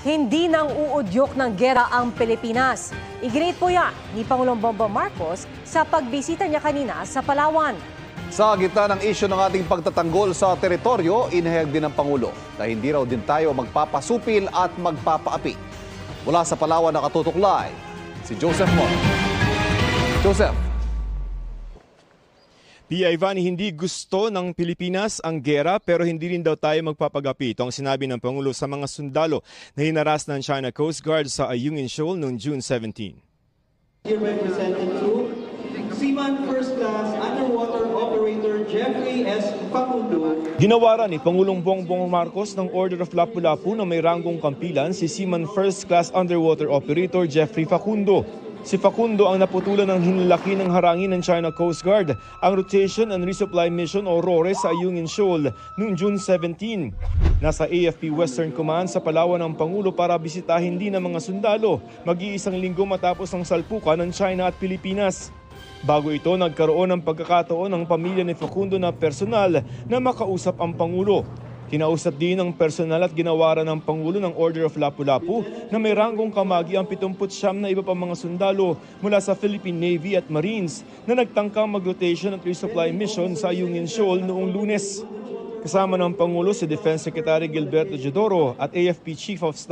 hindi nang uudyok ng gera ang Pilipinas. Iginit po yan ni Pangulong Bongbong Marcos sa pagbisita niya kanina sa Palawan. Sa gitna ng isyu ng ating pagtatanggol sa teritoryo, inahayag din ng Pangulo na hindi raw din tayo magpapasupil at magpapaapi. Mula sa Palawan nakatutok live, si Joseph Mon. Joseph, Pia Ivani, hindi gusto ng Pilipinas ang gera pero hindi rin daw tayo magpapagapi. Ito ang sinabi ng Pangulo sa mga sundalo na hinaras ng China Coast Guard sa Ayungin Shoal noong June 17. Here represented to Seaman First Class Underwater Operator Jeffrey S. Facundo. Ginawaran ni Pangulong Bongbong Marcos ng Order of Lapu-Lapu na may ranggong kampilan si Seaman First Class Underwater Operator Jeffrey Facundo. Si Facundo ang naputulan ng hinlaki ng harangin ng China Coast Guard, ang Rotation and Resupply Mission o RORE sa Ayungin Shoal noong June 17. Nasa AFP Western Command sa Palawan ang Pangulo para bisitahin din ng mga sundalo mag-iisang linggo matapos ang salpukan ng China at Pilipinas. Bago ito, nagkaroon ng pagkakataon ng pamilya ni Facundo na personal na makausap ang Pangulo. Kinausap din ng personal at ginawaran ng Pangulo ng Order of Lapu-Lapu na may ranggong kamagi ang 79 na iba pang mga sundalo mula sa Philippine Navy at Marines na nagtangkang mag-rotation at resupply mission sa Union Shoal noong lunes. Kasama ng Pangulo si Defense Secretary Gilberto Jodoro at AFP Chief of Staff